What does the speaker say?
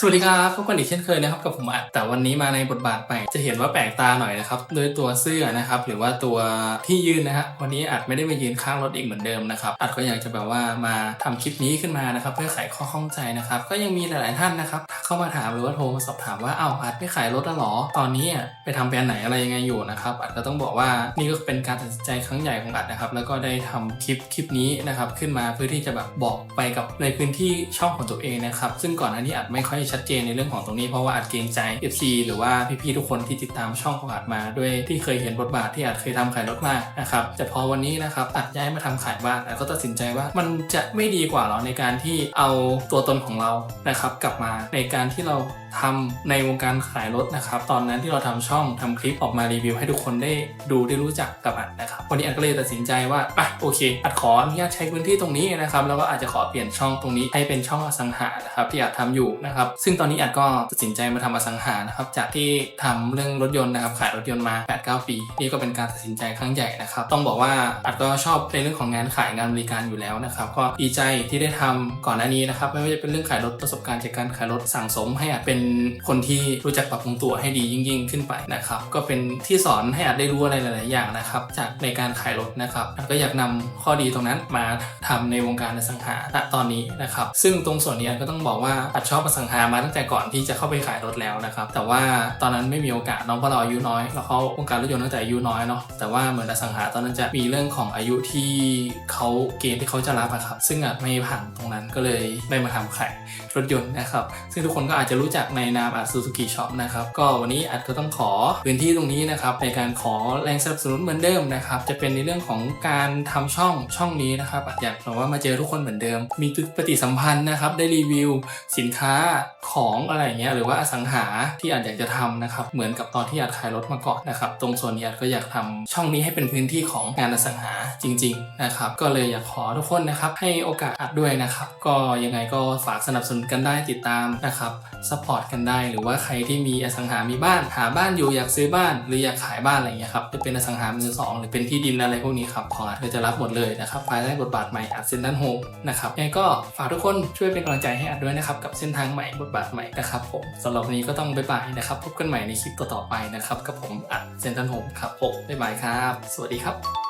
สวัสดีครับพบกันอีกเช่นเคยนะครับกับผมอัดแต่วันนี้มาในบทบาทใหม่จะเห็นว่าแปลกตาหน่อยนะครับด้วยตัวเสื้อนะครับหรือว่าตัวที่ยืนนะฮะวันนี้อัดไม่ได้มายืนข้างรถอีกเหมือนเดิมนะครับอัดก็อยากจะแบบว่ามาทำคลิปนี้ขึ้นมานะครับเพื่อไขข้อข้องใจนะครับก็ยังมีหลาย ๆท่านนะครับท เข้ามาถามหรือว่าโทรมาสอบถามว่าอ้าวอัดไม่ขายรถแล้วหรอ ตอนนี้อะไปทำแบรนด์ไหนอะไรยังไงอยู่นะครับอัดก็ต้องบอกว่านี่ก็เป็นการตัดสินใจครั้งใหญ่ของอัดนะครับ แล้วก็ได้ทำคลิปคลิปนี้นะครับขึ้นมาเพื่อที่จะแบบบอกไปกับในพื้นที่ช่องของตัวเองนะครับ ซึ่งก่อนหน้านี้อัดไม่ค่อยชัดเจนในเรื่องของตรงนี้เพราะว่าอัดเกรงใจ FC หรือว่าพี่ๆทุกคนที่ติดตามช่องของอัดมาด้วยที่เคยเห็นบทบาทที่อัดเคยทำขายรถมานะครับแต่พอวันนี้นะครับอัดย้ายมาทำขายบ้านอัดก็ตัดสินใจว่ามันจะไม่ดีกว่าหรอในการที่เอาตัวตนของเรานะครับกลับมาในการที่เราทำในวงการขายรถนะครับ ตอนนั้นที่เราทำช่องทำคลิปออกมารีวิว ให้ทุกคนได้ดูได้รู้จักกับอัดนะครับ วันนี้อัดก็เลยตัดสินใจว่าอะโอเค อัดขออนุญาตใช้พื้นที่ตรงนี้นะครับ แล้วก็อาจจะขอเปลี่ยนช่องตรงนี้ให้เป็นช่องอสังหานะครับที่อัดทำอยู่นะครับ ซึ่งตอนนี้อัดก็ตัดสินใจมาทำอสังหานะครับ จากที่ทำเรื่องรถยนต์นะครับ ขายรถยนต์มา 8-9 ปี นี่ก็เป็นการตัดสินใจครั้งใหญ่นะครับ ต้องบอกว่าอัดก็ชอบในเรื่องของงานขายงานบริการอยู่แล้วนะครับ ก็ดีใจที่ได้ทำก่อนหน้านี้นะครับ ไม่ว่าจะเป็นเรื่องขายรถประสบการณ์จากการขายรถสั่งสมให้อัดเป็นคนที่รู้จักปรับปรุงตัวให้ดียิ่งยิ่งขึ้นไปนะครับก็เป็นที่สอนให้อัดได้รู้อะไรหลาย ๆ อย่างนะครับ จากในการขายรถนะครับอัดก็อยากนำข้อดีตรงนั้นมาทำในวงการอสังหาณตอนนี้นะครับ ซึ่งตรงส่วนนี้ก็ต้องบอกว่าอัดชอบอสังหามาตั้งแต่ก่อนที่จะเข้าไปขายรถแล้วนะครับ แต่ว่าตอนนั้นไม่มีโอกาสเน้องเพราะเราอายุน้อยเราเข้าวงการรถยนต์ตั้งแต่อายุน้อยเนาะแต่ว่าเหมือนอสังหาตอนนั้นจะมีเรื่องของอายุที่เขาเกณฑ์ที่เขาจะรับอะครับ ซึ่งอัดไม่ผ่านตรงนั้นก็เลยได้มาทำขายรถยนต์นะครับ ซึ่งทุกคนก็อาจจะรู้จักในนามอัดซูซูกิช็อปนะครับ ก็วันนี้อัดก็ต้องขอพื้นที่ตรงนี้นะครับในการขอแรงสนับสนุนเหมือนเดิมนะครับ จะเป็นในเรื่องของการทำช่องช่องนี้นะครับอัดอยากบอกว่ามาเจอทุกคนเหมือนเดิม มีปฏิสัมพันธ์นะครับ ได้รีวิวสินค้าของอะไรเงี้ยหรือว่าอสังหาที่อาจอยากจะทำนะครับ เหมือนกับตอนที่อัดขายรถมาก่อนนะครับ ตรงส่วนนี้อัดก็อยากทำช่องนี้ให้เป็นพื้นที่ของงานอสังหาจริง ๆนะครับ ก็เลยอยากขอทุกคนนะครับ ให้โอกาสอัดด้วยนะครับ ก็ยังไงก็ฝากสนับสนุนกันได้ติดตามนะครับซัพพอร์ตกันได้หรือว่าใครที่มีอสังหามีบ้าน หาบ้านอยู่อยากซื้อบ้าน หรืออยากขายบ้านอะไรอย่างเงี้ยครับจะเป็นอสังหามือสองหรือเป็นที่ดินอะไรพวกนี้ครับของอัดก็จะรับหมดเลยนะครับภายใต้บทบาทใหม่อัดเซนดันโฮมนะครับยังไงก็ฝากทุกคนช่วยเป็นกำลังใจให้อัดด้วยนะครับกับเส้นทางใหม่บทบาทใหม่นะครับผมสำหรับวันนี้ก็ต้องบ๊ายบายนะครับพบกันใหม่ในคลิปต่อๆไปนะครับกับผมอัดเซนดันโฮมครับผมบ๊ายบายครับ สวัสดีครับ